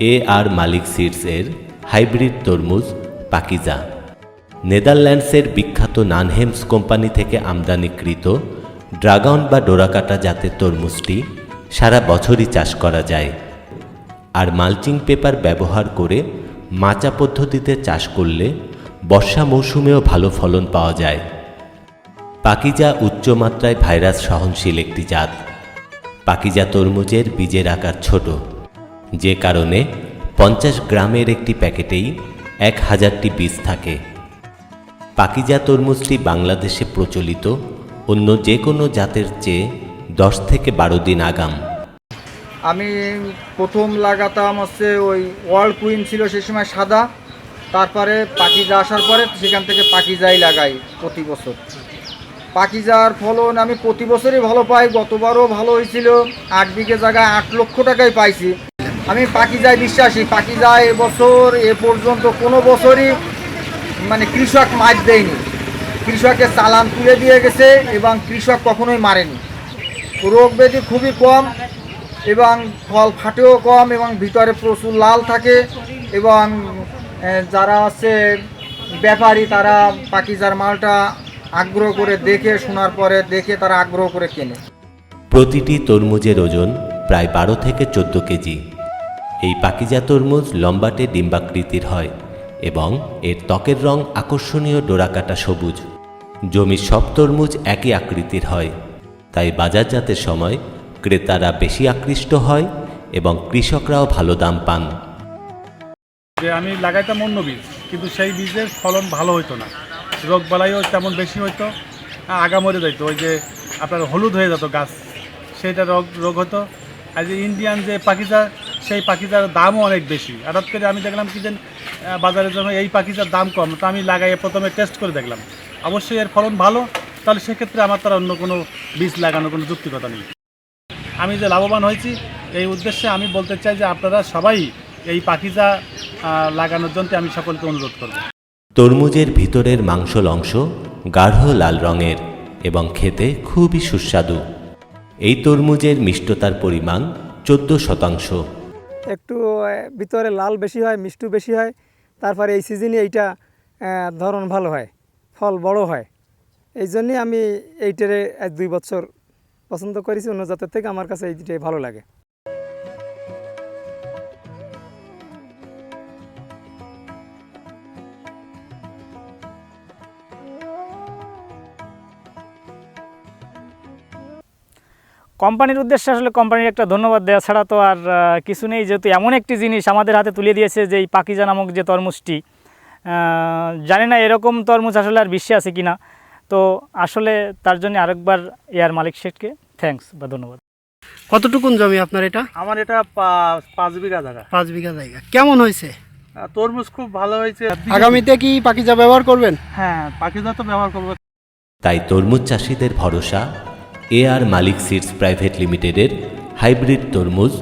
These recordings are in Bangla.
এ আর মালিক সিডস এর হাইব্রিড তরমুজ পাকিজা। নেদারল্যান্ডসের বিখ্যাত নানহেমস কোম্পানি থেকে আমদানিকৃত ড্রাগন বা ডোরাকাটা জাতের তরমুজটি সারা বছরই চাষ করা যায় আর মালচিং পেপার ব্যবহার করে মাচা পদ্ধতিতে চাষ করলে বর্ষা মৌসুমেও ভালো ফলন পাওয়া যায়। পাকিজা উচ্চমাত্রায় ভাইরাস সহনশীল একটি জাত। পাকিজা তরমুজের বীজের আকার ছোট। যে কারণে পঞ্চাশ গ্রামের একটি প্যাকেটেই এক হাজারটি বীজ থাকে। পাকিজা তরমুজটি বাংলাদেশে প্রচলিত অন্য যে কোনো জাতের চেয়ে দশ থেকে বারো দিন আগাম। আমি প্রথম লাগাতাম হচ্ছে ওই ওয়ার্ল্ড কুইন ছিল সে সময় সাদা, তারপরে পাকিজা আসার পরে সেখান থেকে পাকিজাই লাগাই প্রতি বছর। পাকিজার ফলন আমি প্রতি বছরই ভালো পাই, গতবারও ভালো হয়েছিল, আট বিঘে জায়গায় আট লক্ষ টাকাই পাইছি। আমি পাকিজায় বিশ্বাসী। পাকিজায় এবছর, এ পর্যন্ত কোনো বছরই মানে কৃষক মাছ দেয়নি। কৃষকের চালান তুলে দিয়ে গেছে এবং কৃষক কখনোই মারেনি। রোগ ব্যাধি খুবই কম এবং ফল ফাটেও কম এবং ভিতরে প্রচুর লাল থাকে এবং যারা আছে ব্যাপারী তারা পাকিজার মালটা আগ্রহ করে দেখে, শোনার পরে দেখে তারা আগ্রহ করে কেনে। প্রতিটি তরমুজের ওজন প্রায় বারো থেকে চোদ্দ কেজি। এই পাকিজা তরমুজ লম্বাটে ডিম্বাকৃতির হয় এবং এর ত্বকের রং আকর্ষণীয় ডোরাকাটা সবুজ। জমির সব তরমুজ একই আকৃতির হয়। তাই বাজারজাতের সময় ক্রেতারা বেশি আকৃষ্ট হয় এবং কৃষকরাও ভালো দাম পান। যে আমি লাগাইতাম অন্য বীজ কিন্তু সেই বীজের ফলন ভালো হতো না। রোগ বালাইও তেমন বেশি হ্যাঁ, আগা মরে যেত ওই যে আপনার হলুদ হয়ে যেত গাছ সেটা রোগ রোগ হতো। আর যে ইন্ডিয়ান যে পাখিজা সেই পাখিজার দামও অনেক বেশি। হঠাৎ করে আমি দেখলাম কি যে বাজারের জন্য এই পাখিজার দাম কম। তো আমি লাগাইয়ে প্রথমে টেস্ট করে দেখলাম। অবশ্যই এর ফলন ভালো। তাহলে সেক্ষেত্রে আমার তার অন্য কোনো বীজ লাগানোর কোনো যুক্তিকতা নেই। আমি যে লাভবান হয়েছি, এই উদ্দেশ্যে আমি বলতে চাই যে আপনারা সবাই এই পাখিজা লাগানোর জন্য আমি সকলকে অনুরোধ করব। তরমুজের ভিতরের মাংসল অংশ গাঢ় লাল রঙের এবং খেতে খুবই সুস্বাদু। এই তরমুজের মিষ্টতার পরিমাণ চোদ্দ শতাংশ। একটু ভিতরে লাল বেশি হয়, মিষ্টু বেশি হয়, তারপরে এই সিজনে এইটা ধরন ভালো হয়, ফল বড় হয়। এই জন্যে আমি এইটারে এক দুই বছর পছন্দ করেছি, অন্য জাতের থেকে আমার কাছে এইটাই ভালো লাগে। কোম্পানির উদ্দেশ্যে আসলে কোম্পানির একটা ধন্যবাদ দেওয়া ছাড়া তো আর কিছু নেই। যেহেতু এমন একটি জিনিস আমাদের হাতে তুলে দিয়েছে যে এই পাকিজা নামক যে তরমুজটি জানি না এরকম তরমুজ আসলে আর বিশ্বে আছে কিনা। তো আসলে তার জন্য আরেকবার এয়ার মালিক শেখকে থ্যাঙ্কস বা ধন্যবাদ। কতটুকুন জমি আপনার এটা? আমার এটা পাঁচ বিঘা জায়গা। পাঁচ বিঘা জায়গা। কেমন হয়েছে? তরমুজ খুব ভালো হয়েছে। আগামীতে কি পাখিজা ব্যবহার করবেন? হ্যাঁ পাখিজা তো ব্যবহার করব। তাই তরমুজ চাষিদের ভরসা A R Malik seeds private লিমিটেডের হাইব্রিড তরমুজ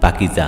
পাকিজা।